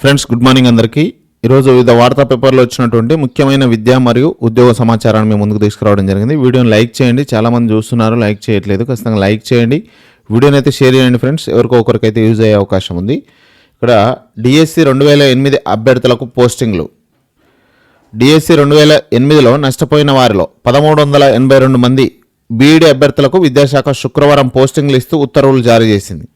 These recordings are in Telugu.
ఫ్రెండ్స్ గుడ్ మార్నింగ్ అందరికీ. ఈరోజు వివిధ వార్తా పేపర్లో వచ్చినటువంటి ముఖ్యమైన విద్య మరియు ఉద్యోగ సమాచారాన్ని మేము ముందుకు తీసుకురావడం జరిగింది. వీడియోని లైక్ చేయండి. చాలామంది చూస్తున్నారు లైక్ చేయట్లేదు. ఖచ్చితంగా లైక్ చేయండి. వీడియోని అయితే షేర్ చేయండి ఫ్రెండ్స్. ఎవరికో ఒకరికైతే యూజ్ అయ్యే అవకాశం ఉంది. ఇక్కడ డిఎస్సి రెండు వేల ఎనిమిది అభ్యర్థులకు పోస్టింగ్లు. డిఎస్సి రెండు వేల ఎనిమిదిలో నష్టపోయిన వారిలో పదమూడు వందల ఎనభై రెండు మంది బీఈడి అభ్యర్థులకు విద్యాశాఖ శుక్రవారం పోస్టింగ్లు ఇస్తూ ఉత్తర్వులు జారీ చేసింది.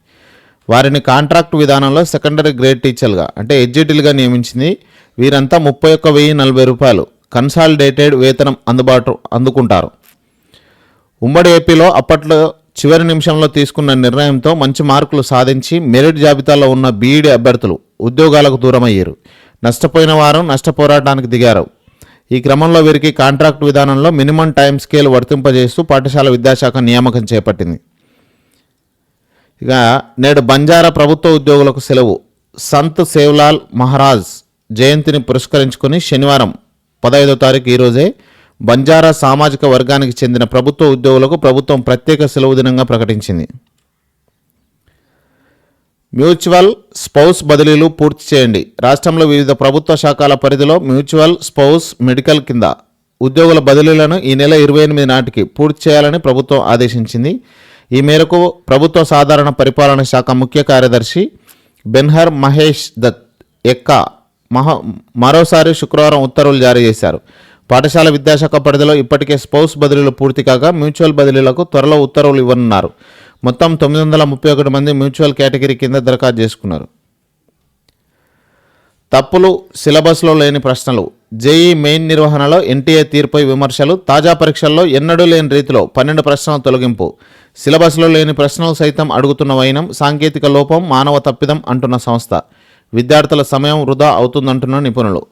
వారిని కాంట్రాక్ట్ విధానంలో సెకండరీ గ్రేడ్ టీచర్లుగా అంటే ఎడ్జిటీలుగా నియమించింది. వీరంతా ముప్పై ఒక్క వెయ్యి నలభై రూపాయలు కన్సాలిడేటెడ్ వేతనం అందుబాటు అందుకుంటారు. ఉమ్మడి ఏపీలో అప్పట్లో చివరి నిమిషంలో తీసుకున్న నిర్ణయంతో మంచి మార్కులు సాధించి మెరిట్ జాబితాలో ఉన్న బీఈడీ అభ్యర్థులు ఉద్యోగాలకు దూరమయ్యారు. నష్టపోయిన వారు నష్టపోరాటానికి దిగారు. ఈ క్రమంలో వీరికి కాంట్రాక్ట్ విధానంలో మినిమం టైం స్కేల్ వర్తింపజేస్తూ పాఠశాల విద్యాశాఖ నియామకం చేపట్టింది. ఇక నేడు బంజారా ప్రభుత్వ ఉద్యోగులకు సెలవు. సంత్ సేవ్లాల్ మహారాజ్ జయంతిని పురస్కరించుకుని శనివారం పదహైదో తారీఖు ఈరోజే బంజారా సామాజిక వర్గానికి చెందిన ప్రభుత్వ ఉద్యోగులకు ప్రభుత్వం ప్రత్యేక సెలవు దినంగా ప్రకటించింది. మ్యూచువల్ స్పౌస్ బదిలీలు పూర్తి చేయండి. రాష్ట్రంలో వివిధ ప్రభుత్వ శాఖల పరిధిలో మ్యూచువల్ స్పౌస్ మెడికల్ కింద ఉద్యోగుల బదిలీలను ఈ నెల ఇరవై ఎనిమిది నాటికి పూర్తి చేయాలని ప్రభుత్వం ఆదేశించింది. ఈ మేరకు ప్రభుత్వ సాధారణ పరిపాలన శాఖ ముఖ్య కార్యదర్శి బెన్హర్ మహేష్ దత్ యొక్క మహ మరోసారి శుక్రవారం ఉత్తర్వులు జారీ చేశారు. పాఠశాల విద్యాశాఖ పరిధిలో ఇప్పటికే స్పౌస్ బదిలీలు పూర్తి కాగా మ్యూచువల్ బదిలీలకు త్వరలో ఉత్తర్వులు ఇవ్వనున్నారు. మొత్తం తొమ్మిది వందల ముప్పై ఒకటి మంది మ్యూచువల్ కేటగిరీ కింద దరఖాస్తు చేసుకున్నారు. తప్పులు సిలబస్లో లేని ప్రశ్నలు. జేఈ మెయిన్ నిర్వహణలో ఎన్టీఏ తీర్పై విమర్శలు. తాజా పరీక్షల్లో ఎన్నడూ లేని రీతిలో పన్నెండు ప్రశ్నల తొలగింపు. సిలబస్లో లేని ప్రశ్నలు సైతం అడుగుతున్న వైనం సాంకేతిక లోపం మానవ తప్పిదం అంటున్న సంస్థ. విద్యార్థుల సమయం వృధా అవుతుందంటున్న నిపుణులు.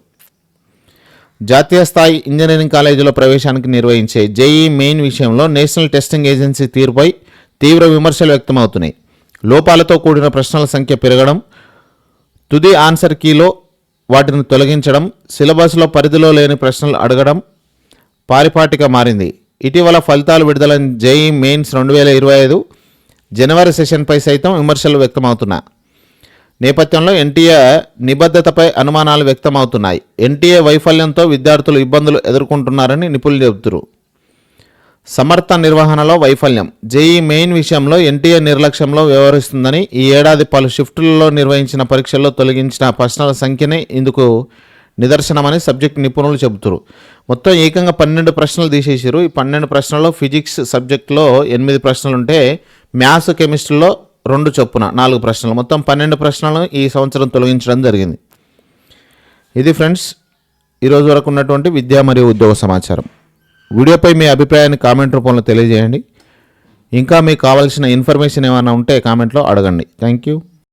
జాతీయ స్థాయి ఇంజనీరింగ్ కాలేజీలో ప్రవేశానికి నిర్వహించే జేఈ మెయిన్ విషయంలో నేషనల్ టెస్టింగ్ ఏజెన్సీ తీరుపై తీవ్ర విమర్శలు వ్యక్తమవుతున్నాయి. లోపాలతో కూడిన ప్రశ్నల సంఖ్య పెరగడం తుది ఆన్సర్ కీలో వాటిని తొలగించడం సిలబస్లో పరిధిలో లేని ప్రశ్నలు అడగడం పారిపాటిగా మారింది. ఇటీవల ఫలితాలు విడుదలైన జేఈ మెయిన్స్ రెండు వేల ఇరవై ఐదు జనవరి సెషన్పై సైతం విమర్శలు వ్యక్తమవుతున్నాయి. నేపథ్యంలో ఎన్టీఏ నిబద్ధతపై అనుమానాలు వ్యక్తమవుతున్నాయి. ఎన్టీఏ వైఫల్యంతో విద్యార్థులు ఇబ్బందులు ఎదుర్కొంటున్నారని నిపుణులు చెబుతున్నారు. సమర్థ నిర్వహణలో వైఫల్యం. జేఈ మెయిన్ విషయంలో ఎన్టీఏ నిర్లక్ష్యంలో వ్యవహరిస్తుందని ఈ ఏడాది పలు షిఫ్టులలో నిర్వహించిన పరీక్షల్లో తొలగించిన ప్రశ్నల సంఖ్యనే ఇందుకు నిదర్శనమని సబ్జెక్ట్ నిపుణులు చెబుతారు. మొత్తం ఏకంగా పన్నెండు ప్రశ్నలు తీసేసారు ఈ పన్నెండు ప్రశ్నల్లో ఫిజిక్స్ సబ్జెక్ట్లో ఎనిమిది ప్రశ్నలు ఉంటే మ్యాథ్స్ కెమిస్ట్రీలో రెండు చొప్పున నాలుగు ప్రశ్నలు. మొత్తం పన్నెండు ప్రశ్నలను ఈ సంవత్సరం తొలగించడం జరిగింది. ఇది ఫ్రెండ్స్ ఈరోజు వరకు ఉన్నటువంటి విద్య మరియు ఉద్యోగ సమాచారం. వీడియోపై మీ అభిప్రాయాన్ని కామెంట్ రూపంలో తెలియజేయండి. ఇంకా మీకు కావాల్సిన ఇన్ఫర్మేషన్ ఏమైనా ఉంటే కామెంట్లో అడగండి. Thank you.